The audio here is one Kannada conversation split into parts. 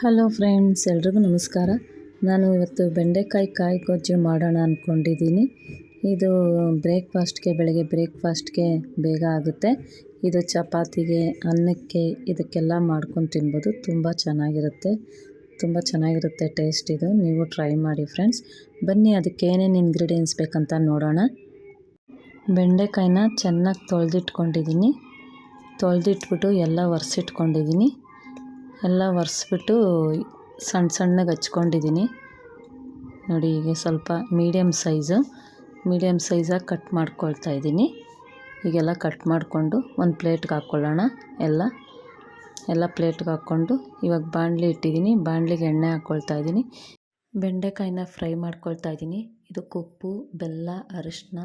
ಹಲೋ ಫ್ರೆಂಡ್ಸ್, ಎಲ್ರಿಗೂ ನಮಸ್ಕಾರ. ನಾನು ಇವತ್ತು ಬೆಂಡೆಕಾಯಿ ಕಾಯಿ ಗೊಜ್ಜು ಮಾಡೋಣ ಅಂದ್ಕೊಂಡಿದ್ದೀನಿ ಇದು ಬ್ರೇಕ್ಫಾಸ್ಟ್ಗೆ, ಬೆಳಗ್ಗೆ ಬ್ರೇಕ್ಫಾಸ್ಟ್ಗೆ ಬೇಗ ಆಗುತ್ತೆ. ಇದು ಚಪಾತಿಗೆ, ಅನ್ನಕ್ಕೆ ಇದಕ್ಕೆಲ್ಲ ಮಾಡ್ಕೊಂಡು ತಿನ್ಬೋದು. ತುಂಬ ಚೆನ್ನಾಗಿರುತ್ತೆ. ತುಂಬ ಚೆನ್ನಾಗಿರುತ್ತೆ ಟೇಸ್ಟ್ ಇದು. ನೀವು ಟ್ರೈ ಮಾಡಿ ಫ್ರೆಂಡ್ಸ್. ಬನ್ನಿ, ಅದಕ್ಕೆ ಏನೇನು ಇಂಗ್ರೀಡಿಯೆಂಟ್ಸ್ ಬೇಕಂತ ನೋಡೋಣ. ಬೆಂಡೆಕಾಯಿನ ಚೆನ್ನಾಗಿ ತೊಳೆದಿಟ್ಕೊಂಡಿದ್ದೀನಿ. ತೊಳೆದಿಟ್ಬಿಟ್ಟು ಎಲ್ಲ ಒರೆಸಿಟ್ಕೊಂಡಿದ್ದೀನಿ. ಎಲ್ಲ ಒರೆಸ್ಬಿಟ್ಟು ಸಣ್ಣ ಸಣ್ಣಗೆ ಹಚ್ಕೊಂಡಿದ್ದೀನಿ. ನೋಡಿ ಹೀಗೆ ಸ್ವಲ್ಪ ಮೀಡಿಯಮ್ ಸೈಜು. ಮೀಡಿಯಮ್ ಸೈಜಾಗಿ ಕಟ್ ಮಾಡ್ಕೊಳ್ತಾ ಇದ್ದೀನಿ. ಈಗೆಲ್ಲ ಕಟ್ ಮಾಡಿಕೊಂಡು ಒಂದು ಪ್ಲೇಟ್ಗೆ ಹಾಕ್ಕೊಳ್ಳೋಣ. ಎಲ್ಲ ಎಲ್ಲ ಪ್ಲೇಟ್ಗೆ ಹಾಕ್ಕೊಂಡು ಇವಾಗ ಬಾಣಲಿ ಇಟ್ಟಿದ್ದೀನಿ. ಬಾಣಲಿಗೆ ಎಣ್ಣೆ ಹಾಕ್ಕೊಳ್ತಾ ಇದ್ದೀನಿ. ಬೆಂಡೆಕಾಯಿನ ಫ್ರೈ ಮಾಡ್ಕೊಳ್ತಾ ಇದ್ದೀನಿ. ಇದಕ್ಕೆ ಉಪ್ಪು ಬೆಲ್ಲ ಅರಿಶಿನ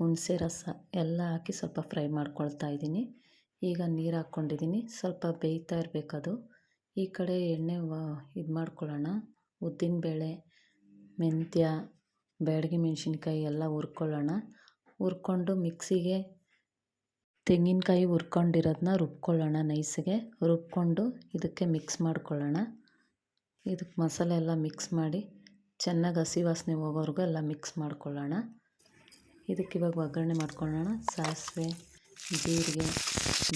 ಹುಣಸೆ ರಸ ಎಲ್ಲ ಹಾಕಿ ಸ್ವಲ್ಪ ಫ್ರೈ ಮಾಡ್ಕೊಳ್ತಾ ಇದ್ದೀನಿ. ಈಗ ನೀರು ಹಾಕ್ಕೊಂಡಿದ್ದೀನಿ. ಸ್ವಲ್ಪ ಬೇಯ್ತಾ ಇರಬೇಕದು. ಈ ಕಡೆ ಎಣ್ಣೆ ಇದು ಮಾಡ್ಕೊಳ್ಳೋಣ ಉದ್ದಿನಬೇಳೆ ಮೆಂತ್ಯ, ಬ್ಯಾಡಗಿ ಮೆಣಸಿನ್ಕಾಯಿ ಎಲ್ಲ ಹುರ್ಕೊಳ್ಳೋಣ ಹುರ್ಕೊಂಡು ಮಿಕ್ಸಿಗೆ ತೆಂಗಿನಕಾಯಿ ಹುರ್ಕೊಂಡಿರೋದನ್ನ ರುಬ್ಕೊಳ್ಳೋಣ ನೈಸಿಗೆ. ರುಬ್ಕೊಂಡು ಇದಕ್ಕೆ ಮಿಕ್ಸ್ ಮಾಡ್ಕೊಳ್ಳೋಣ ಇದಕ್ಕೆ ಮಸಾಲೆ ಎಲ್ಲ ಮಿಕ್ಸ್ ಮಾಡಿ ಚೆನ್ನಾಗಿ ಹಸಿ ವಾಸನೆ ಹೋಗೋವರೆಗೂ ಎಲ್ಲ ಮಿಕ್ಸ್ ಮಾಡ್ಕೊಳ್ಳೋಣ ಇದಕ್ಕೆ ಇವಾಗ ಒಗ್ಗರಣೆ ಮಾಡ್ಕೊಳ್ಳೋಣ ಸಾಸಿವೆ, ಜೀರಿಗೆ,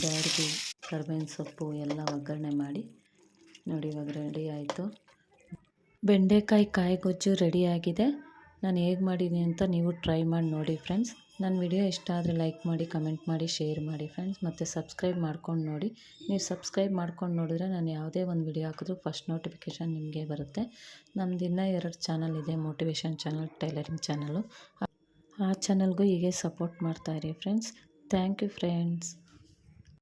ಬ್ಯಾಡಗಿ, ಕರ್ಬೇವಿನ ಸೊಪ್ಪು ಎಲ್ಲ ಒಗ್ಗರಣೆ ಮಾಡಿ ನೋಡಿ ಇವಾಗ ರೆಡಿ ಆಯಿತು. ಬೆಂಡೆಕಾಯಿ ಕಾಯಿ ಗೊಜ್ಜು ರೆಡಿಯಾಗಿದೆ ನಾನು ಹೇಗೆ ಮಾಡಿದ್ದೀನಿ ಅಂತ ನೀವು ಟ್ರೈ ಮಾಡಿ ನೋಡಿ ಫ್ರೆಂಡ್ಸ್ ನನ್ನ ವಿಡಿಯೋ ಇಷ್ಟ ಆದರೆ ಲೈಕ್ ಮಾಡಿ ಕಮೆಂಟ್ ಮಾಡಿ ಶೇರ್ ಮಾಡಿ ಫ್ರೆಂಡ್ಸ್ ಮತ್ತು ಸಬ್ಸ್ಕ್ರೈಬ್ ಮಾಡ್ಕೊಂಡು ನೋಡಿ. ನೀವು ಸಬ್ಸ್ಕ್ರೈಬ್ ಮಾಡ್ಕೊಂಡು ನೋಡಿದ್ರೆ ನಾನು ಯಾವುದೇ ಒಂದು ವಿಡಿಯೋ ಹಾಕಿದ್ರೂ ಫಸ್ಟ್ ನೋಟಿಫಿಕೇಷನ್ ನಿಮಗೆ ಬರುತ್ತೆ. ನಮ್ದು ಇನ್ನೂ ಎರಡು ಚಾನಲ್ ಇದೆ ಮೋಟಿವೇಶನ್ ಚಾನಲ್ ಟೈಲರಿಂಗ್ ಚಾನಲು ಆ ಚಾನಲ್ಗೂ ಹೀಗೆ ಸಪೋರ್ಟ್ ಮಾಡ್ತಾಯಿರಿ ಫ್ರೆಂಡ್ಸ್ ಥ್ಯಾಂಕ್ ಯು ಫ್ರೆಂಡ್ಸ್